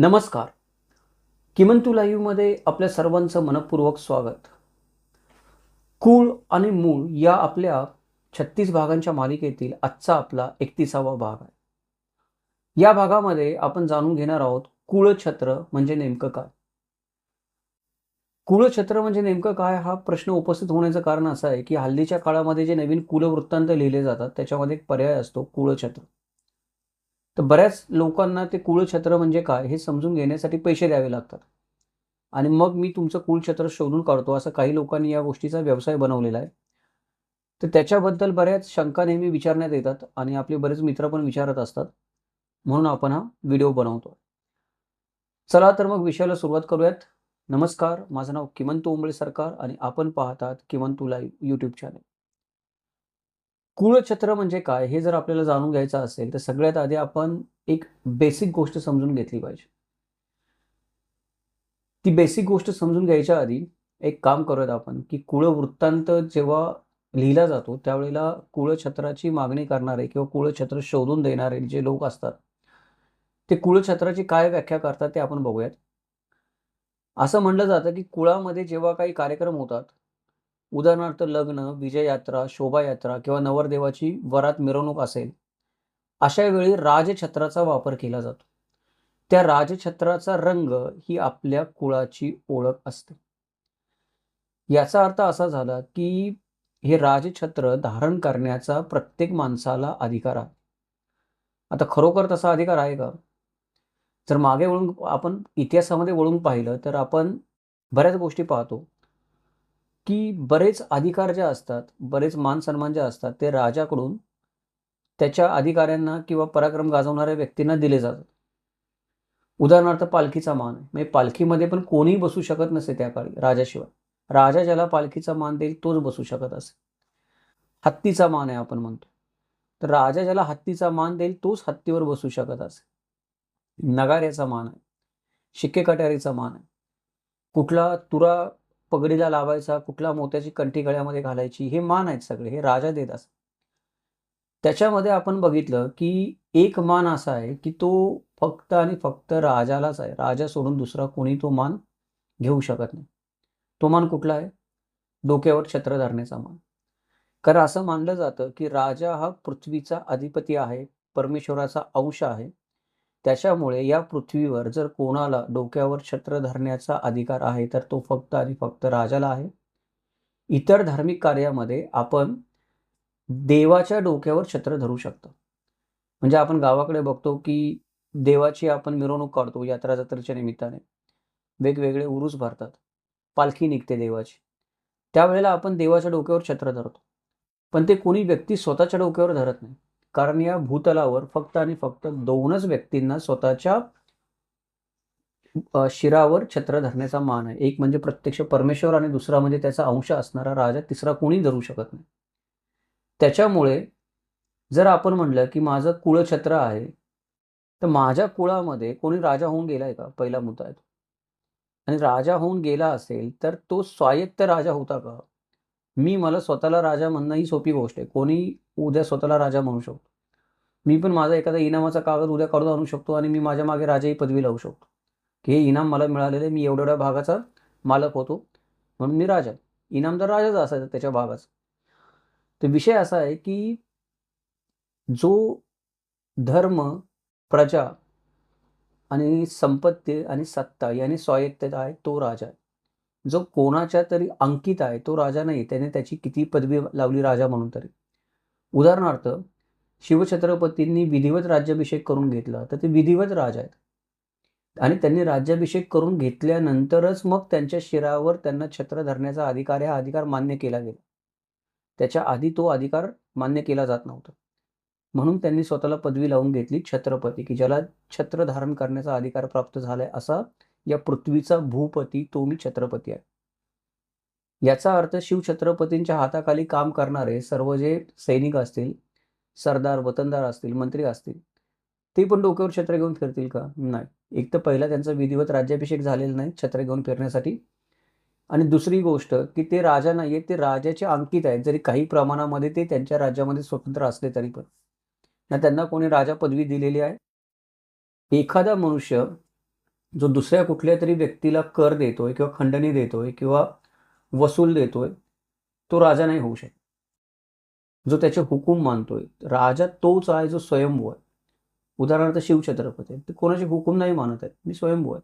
नमस्कार. किमंतू लाईव्हमध्ये आपल्या सर्वांचं मनपूर्वक स्वागत. कुळ आणि मूळ या आपल्या छत्तीस भागांच्या मालिकेतील आजचा आपला एकतीसावा भाग आहे. या भागामध्ये आपण जाणून घेणार आहोत कुळछत्र म्हणजे नेमकं काय? कुळछत्र म्हणजे नेमकं काय हा प्रश्न उपस्थित होण्याचं कारण असं आहे की हल्लीच्या काळामध्ये जे नवीन कुलवृत्तांत लिहिले जातात त्याच्यामध्ये एक पर्याय असतो कुळछत्र तर बऱ्याच लोकांना ते कुळक्षेत्र म्हणजे काय हे समजून घेण्यासाठी पैसे द्यावे लागतात. आणि मग मी तुमचं कुळक्षेत्र शोधून काढतो असं काही लोकांनी या गोष्टीचा व्यवसाय बनवलेला आहे. तर त्याच्याबद्दल बऱ्याच शंका नेहमी विचारण्यात येतात आणि आपले बरेच मित्र पण विचारत असतात. म्हणून आपण हा व्हिडिओ बनवतो चला तर मग विषयाला सुरुवात करूयात. नमस्कार माझं नाव किमंतू उंबळे सरकार आणि आपण पाहतात किमंतू लाईव्ह यूट्यूब चॅनल कुळछत्र म्हणजे काय हे जर आपल्याला जाणून घ्यायचं असेल तर सगळ्यात आधी आपण एक बेसिक गोष्ट समजून घेतली पाहिजे. ती बेसिक गोष्ट समजून घ्यायच्या आधी एक काम करूयात आपण की कुळवृत्तांत जेव्हा लिहिला जातो त्यावेळेला कुळछत्राची मागणी करणारे किंवा कुळछत्र शोधून देणारे जे लोक असतात ते कुळछत्राची काय व्याख्या करतात ते आपण बघूयात. असं म्हणलं जातं की कुळामध्ये जेव्हा काही कार्यक्रम होतात उदाहरणार्थ लग्न विजययात्रा शोभायात्रा किंवा नवरदेवाची वरात मिरवणूक असेल अशा वेळी राजछत्राचा वापर केला जातो. त्या राजछत्राचा रंग ही आपल्या कुळाची ओळख असते. याचा अर्थ असा झाला की हे राजछत्र धारण करण्याचा प्रत्येक माणसाला अधिकार आहे. आता खरोखर तसा अधिकार आहे का? जर मागे वळून आपण इतिहासामध्ये वळून पाहिलं तर आपण बऱ्याच गोष्टी पाहतो. की बरेच अधिकार जे असतात बरेच मान सन्मान जे असतात ते राजाकडून त्याच्या अधिकाऱ्यांना किंवा पराक्रम गाजवणाऱ्या व्यक्तींना दिले जातात. उदाहरणार्थ पालखीचा मान. म्हणजे पालखीमध्ये पण कोणीही बसू शकत नसे त्या काळी राजाशिवाय. राजा ज्याला पालखीचा मान देईल तोच बसू शकत असे. हत्तीचा मान आहे आपण म्हणतो. तर राजा ज्याला हत्तीचा मान देईल तोच हत्तीवर बसू शकत असे. नगाऱ्याचा मान आहे. शिक्के कट्यारीचा मान आहे. कुठला तुरा पगडीला लावायचा कुठला मोत्याची कंठी गळ्यामध्ये घालायची हे मान आहेत सगळे हे राजा देत असत त्याच्यामध्ये आपण बघितलं की एक मान असा आहे की तो फक्त आणि फक्त राजालाच आहे. राजा सोडून दुसरा कोणी तो मान घेऊ शकत नाही. तो मान कुठला आहे? डोक्यावर छत्र धरण्याचा मान. कारण असं मानलं जातं की राजा हा पृथ्वीचा अधिपती आहे परमेश्वराचा अंश आहे त्याच्यामुळे या पृथ्वीवर जर कोणाला डोक्यावर छत्र धरण्याचा अधिकार आहे तर तो फक्त आणि फक्त राजाला आहे. इतर धार्मिक कार्यामध्ये आपण देवाच्या डोक्यावर छत्र धरू शकतो. म्हणजे आपण गावाकडे बघतो की देवाची आपण मिरवणूक काढतो यात्रा जत्रेच्या निमित्ताने. वेगवेगळे उरूस भरतात. पालखी निघते देवाची. त्यावेळेला आपण देवाच्या डोक्यावर छत्र धरतो. पण ते कोणी व्यक्ती स्वतःच्या डोक्यावर धरत नाही. कारण या भूतलावर फक्त आणि फक्त दोनच व्यक्तींना स्वतःच्या शिरावर छत्र धरण्याचा मान आहे. एक म्हणजे प्रत्यक्ष परमेश्वर आणि दुसरा म्हणजे त्याचा अंश असणारा राजा तिसरा कोणी धरू शकत नाही. त्याच्यामुळे जर आपण म्हणलं की माझं कुळछत्र आहे तर माझ्या कुळामध्ये कोणी राजा होऊन गेलाय का? पहिला मुद्दा आहे आणि राजा होऊन गेला असेल तर तो स्वायत्त राजा होता का? मी मला स्वतःला राजा म्हणणं ही सोपी गोष्ट आहे. कोणी उद्या स्वतःला राजा म्हणू शकतो. मी पण माझा एखादा इनामाचा कागद उद्या काढून आणू शकतो आणि मी माझ्या मागे राजा ही पदवी लावू शकतो. की हे इनाम मला मिळालेलं आहे. मी एवढ्या एवढ्या भागाचा मालक होतो. म्हणून मी राजा इनामदार राजाच असायचा त्याच्या भागाचा. तर विषय असा आहे की जो धर्म प्रजा आणि संपत्ती आणि सत्ता याने स्वायत्तता आहे तो राजा आहे. जो कोणाच्या तरी अंकित आहे तो राजा नाही त्याने त्याची किती पदवी लावली राजा म्हणून तरी. उदाहरणार्थ शिवछत्रपतींनी विधिवत राज्याभिषेक करून घेतला तर ते विधिवत राजा आहेत. आणि त्यांनी राज्याभिषेक करून घेतल्यानंतरच मग त्यांच्या शिरावर त्यांना छत्र धरण्याचा अधिकार हा अधिकार मान्य केला गेला. त्याच्या आधी तो अधिकार मान्य केला जात नव्हता. म्हणून त्यांनी स्वतःला पदवी लावून घेतली छत्रपती की ज्याला छत्र धारण करण्याचा अधिकार प्राप्त झालाय असा या पृथ्वीचा भूपती तो मी छत्रपती आहे. याचा अर्थ शिवछत्रपतींच्या हाताखाली काम करणारे सर्व जे सैनिक असतील सरदार वतनदार असतील मंत्री असतील ते पण डोक्यावर छत्र घेऊन फिरतील का? नाही. एक तर पहिला त्यांचा विधिवत राज्याभिषेक झालेला नाही छत्र घेऊन फिरण्यासाठी. आणि दुसरी गोष्ट की ते राजा नाही आहेत ते राजाचे अंकित आहेत. जरी काही प्रमाणामध्ये ते त्यांच्या राज्यामध्ये स्वतंत्र असले तरी पण. ना त्यांना कोणी राजा पदवी दिलेली आहे? एखादा मनुष्य जो दुसऱ्या कुठल्या तरी व्यक्तीला कर देतोय किंवा खंडणी देतोय किंवा वसूल देतोय तो राजा नाही होऊ शकत. जो त्याचे हुकूम मानतोय राजा तोच आहे जो स्वयंभू आहे. उदाहरणार्थ शिवछत्रपती ते कोणाचे हुकूम नाही मानत आहेत मी स्वयंभू आहे.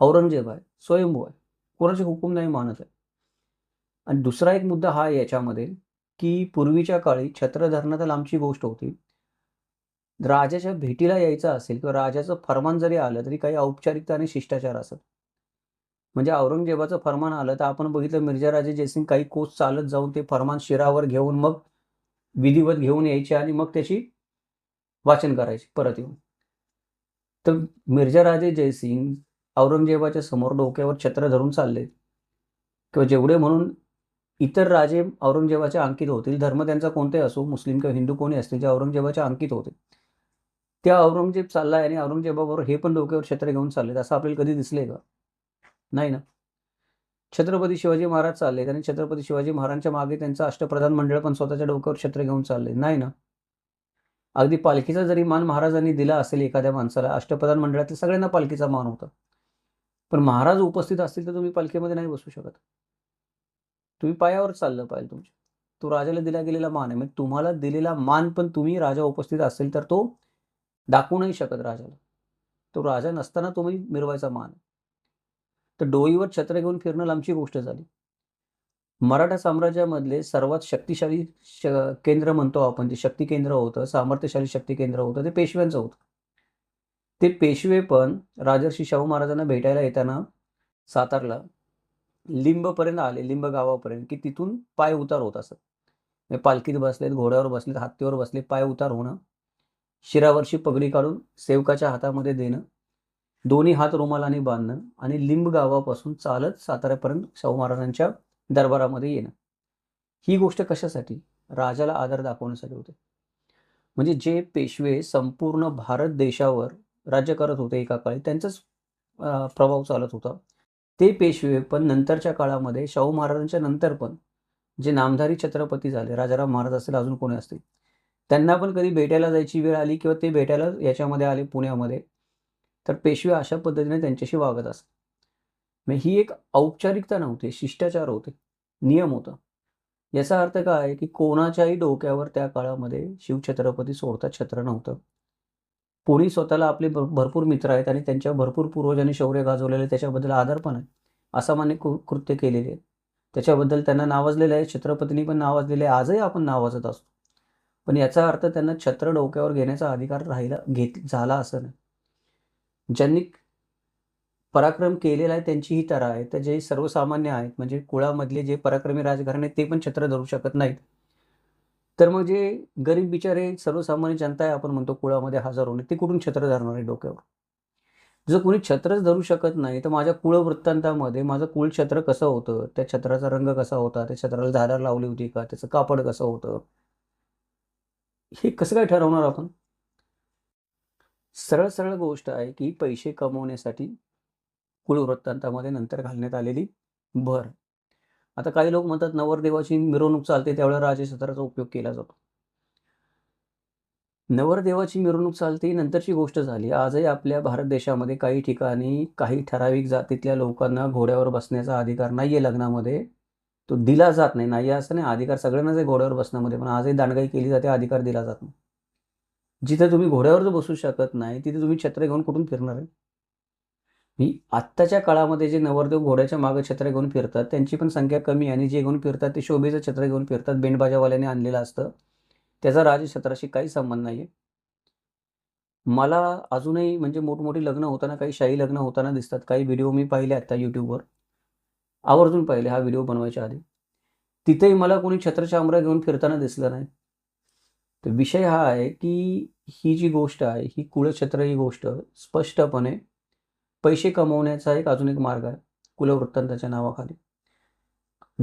औरंगजेब आहे स्वयंभू आहे कोणाचे हुकूम नाही मानत आहे आणि दुसरा एक मुद्दा हा याच्यामध्ये की पूर्वीच्या काळी छत्रधरणात लांबची गोष्ट होती. राजाच्या भेटीला यायचं असेल किंवा राजाचं फरमान जरी आलं तरी काही औपचारिकता आणि शिष्टाचार असत. म्हणजे औरंगजेबाचं फरमान आलं तर आपण बघितलं मिर्झा राजे जयसिंग काही कोस चालत जाऊन ते फरमान शिरावर घेऊन मग विधिवत घेऊन यायचे आणि मग त्याची वाचन करायचे परत येऊन. तर मिर्झा राजे जयसिंग औरंगजेबाच्या समोर डोक्यावर छत्र धरून चालले. किंवा जेवढे म्हणून इतर राजे औरंगजेबाच्या अंकित होतील धर्म त्यांचा कोणते असो मुस्लिम किंवा हिंदू कोणी असतील जे औरंगजेबाच्या अंकित होते. त्या औरंगजेब चाललाय आणि औरंगजेबाबरोबर हे पण डोक्यावर छत्र घेऊन चाललेत असं आपल्याला कधी दिसले का? नाही ना. छत्रपती शिवाजी महाराज चालले आणि छत्रपती शिवाजी महाराजांच्या मागे त्यांचं अष्टप्रधान मंडळ पण स्वतःच्या डोक्यावर छत्र घेऊन चालले नाही ना? अगदी पालखीचा जरी मान महाराजांनी दिला असेल एखाद्या माणसाला अष्टप्रधान मंडळातील सगळ्यांना पालखीचा मान होता. पण महाराज उपस्थित असतील तर तुम्ही पालखीमध्ये नाही बसू शकत. तुम्ही पायावर चाललं पाहिजे तुमच्या. तो राजाला दिला गेलेला मान आहे. म्हणजे तुम्हाला दिलेला मान पण तुम्ही राजा उपस्थित असेल तर तो दाखवू नाही शकत राजाला. तो राजा नसताना तुम्ही मिरवायचा मान. तर डोईवर छत्र घेऊन फिरणं लांबची गोष्ट झाली. मराठा साम्राज्यामधले सर्वात शक्तिशाली श केंद्र म्हणतो आपण जे शक्ती केंद्र होतं सामर्थ्यशाली शक्ती केंद्र होतं ते पेशव्यांचं होतं. ते पेशवे पण राजर्षी शाहू महाराजांना भेटायला येताना सातारला लिंबपर्यंत आले लिंब गावापर्यंत की तिथून पाय उतार होत असत. म्हणजे पालखीत बसलेत घोड्यावर बसलेत हत्तीवर बसले पाय उतार होणं. शिरावरची पगडी काढून सेवकाच्या हातामध्ये देणं दोन्ही हात रुमालाने बांधणं आणि लिंब गावापासून चालत साताऱ्यापर्यंत शाहू महाराजांच्या दरबारामध्ये येणं. ही गोष्ट कशासाठी? राजाला आदर दाखवण्यासाठी होते. म्हणजे जे पेशवे संपूर्ण भारत देशावर राज्य करत होते एका काळी त्यांचाच प्रभाव चालत होता. ते पेशवे पण नंतरच्या काळामध्ये शाहू महाराजांच्या नंतर पण जे नामधारी छत्रपती झाले राजाराम महाराज असेल अजून कोणी असतील त्यांना पण कधी भेटायला जायची वेळ आली किंवा ते भेटायला याच्यामध्ये आले पुण्यामध्ये तर पेशवे अशा पद्धतीने त्यांच्याशी वागत असत. मग ही एक औपचारिकता नव्हती शिष्टाचार होते नियम होता. याचा अर्थ काय आहे की कोणाच्याही डोक्यावर त्या काळामध्ये शिवछत्रपती सोडता छत्र नव्हतं. कोणी स्वतःला आपले भरपूर मित्र आहेत आणि त्यांच्या भरपूर पूर्वजांनी शौर्य गाजवलेले त्याच्याबद्दल आदर पण आहे असामान्य कृत्य केलेले त्याच्याबद्दल त्यांना नावाजलेलं आहे छत्रपतींनी पण नावाजलेले आहे आजही आपण नावाजत असतो. पण याचा अर्थ त्यांना छत्र डोक्यावर घेण्याचा अधिकार राहिला घेत झाला असं नाही. ज्यांनी पराक्रम केलेला आहे त्यांची ही तरा आहे. तर जे सर्वसामान्य आहेत म्हणजे कुळामधले जे पराक्रमी राजघराणे ते पण छत्र धरू शकत नाहीत. तर मग जे गरीब बिचारे सर्वसामान्य जनता आहे आपण म्हणतो कुळामध्ये हजार होणे ते कुठून छत्र धरणार आहे डोक्यावर? जर कोणी छत्रच धरू शकत नाही तर माझ्या कुळ वृत्तांतामध्ये माझं कुळ छत्र कसं होतं? त्या छत्राचा रंग कसा होता? त्या छत्राला झाडं लावली होती का? त्याचं कापड कसं होतं? हे कसं काय ठरवणार आपण? सरळ सरळ गोष्ट आहे की पैसे कमवण्यासाठी कुळवृत्तांतामध्ये नंतर घालण्यात आलेली भर. आता काही लोक म्हणतात नवरदेवाची मिरवणूक चालते त्यावेळेला राजछत्राचा उपयोग केला जातो. नवरदेवाची मिरवणूक चालते नंतरची गोष्ट झाली. आजही आपल्या भारत देशामध्ये काही ठिकाणी काही ठराविक जातीतल्या लोकांना घोड्यावर बसण्याचा अधिकार नाही आहे लग्नामध्ये. तो दिला जात नाही. नाही असं नाही. अधिकार सगळ्यांनाच आहे घोड्यावर बसण्यामध्ये. पण आजही दांडगाई केली जाते अधिकार दिला जात नाही. जिथे तुम्ही घोड्यावर जर बसू शकत नाही तिथे तुम्ही छत्र घेऊन कुठून फिरणार आहे? मी आत्ताच्या काळामध्ये जे नवरदेव घोड्याच्या मागे छत्र घेऊन फिरतात त्यांची पण संख्या कमी आणि जे घेऊन फिरतात ते शोभेचं छत्र घेऊन फिरतात. बेंडबाजावाल्याने आणलेलं असतं. त्याचा राजछत्राशी काही संबंध नाही आहे मला अजूनही म्हणजे मोठमोठी लग्न होताना काही शाही लग्न होताना दिसतात. काही व्हिडिओ मी पाहिले आत्ता यूट्यूबवर आवर्जून पाहिले हा व्हिडिओ बनवायच्या आधी. तिथेही मला कोणी छत्रचामरा घेऊन फिरताना दिसलं नाही. तर विषय हा आहे की ही जी गोष्ट आहे ही कुळछत्र ही गोष्ट स्पष्टपणे पैसे कमवण्याचा एक अजून एक मार्ग आहे कुलवृत्तांताच्या नावाखाली.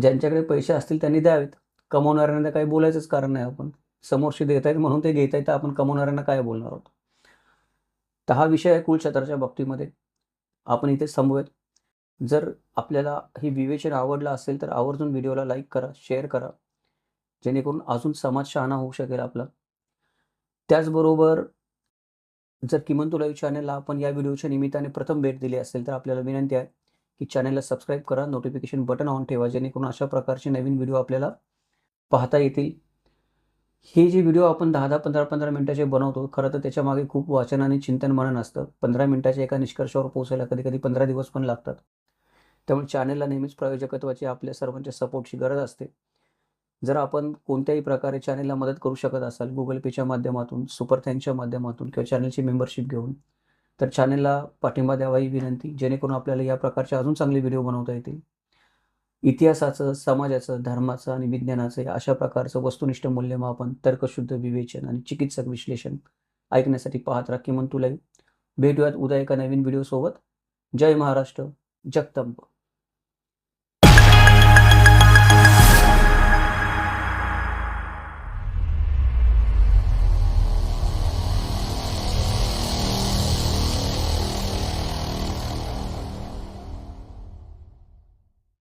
ज्यांच्याकडे पैसे असतील त्यांनी द्यावेत. कमवणाऱ्यांना काही बोलायचंच कारण नाही आपण. समोरशी देत आहेत म्हणून ते घेत आहेत तर आपण कमवणाऱ्यांना काय बोलणार आहोत? तर हा विषय आहे कुलछत्राच्या बाबतीमध्ये. आपण इथे संभवत जर आपल्याला हे विवेचन आवडलं असेल तर आवर्जून व्हिडिओला लाईक करा शेअर करा. जेणेकरून अजून समाज शहाणा होऊ शकेल आपला. त्याचबरोबर जर किमंतू लाईव्ह चॅनलला आपण या व्हिडिओच्या निमित्ताने प्रथम भेट दिली असेल तर आपल्याला विनंती आहे की चॅनलला सबस्क्राईब करा नोटिफिकेशन बटन ऑन ठेवा जेणेकरून अशा प्रकारचे नवीन व्हिडिओ आपल्याला पाहता येतील. हे जे व्हिडिओ आपण दहा दहा पंधरा पंधरा मिनटाचे बनवतो खरं तर त्याच्यामागे खूप वाचन आणि चिंतन मनन असतं. पंधरा मिनटाच्या एका निष्कर्षावर पोहोचायला कधी कधी पंधरा दिवस पण लागतात. त्यामुळे चॅनलला नेहमीच प्रायोजकत्वाची आपल्या सर्वांच्या सपोर्टची गरज असते. जर आपण कोणत्याही प्रकारे चॅनलला मदत करू शकत असाल गुगल पेच्या माध्यमातून सुपर थँकच्या माध्यमातून किंवा चॅनलची मेंबरशिप घेऊन तर चॅनलला पाठिंबा द्यावा ही विनंती जेणेकरून आपल्याला या प्रकारचे अजून चांगले व्हिडिओ बनवता येतील. इतिहासाचं समाजाचं धर्माचं आणि विज्ञानाचं अशा प्रकारचं वस्तुनिष्ठ मूल्यमापन तर्कशुद्ध विवेचन आणि चिकित्सक विश्लेषण ऐकण्यासाठी पाहत राहा किमान तुलाही. भेटूयात उद्या एका नवीन व्हिडिओसोबत जय महाराष्ट्र जगदंब.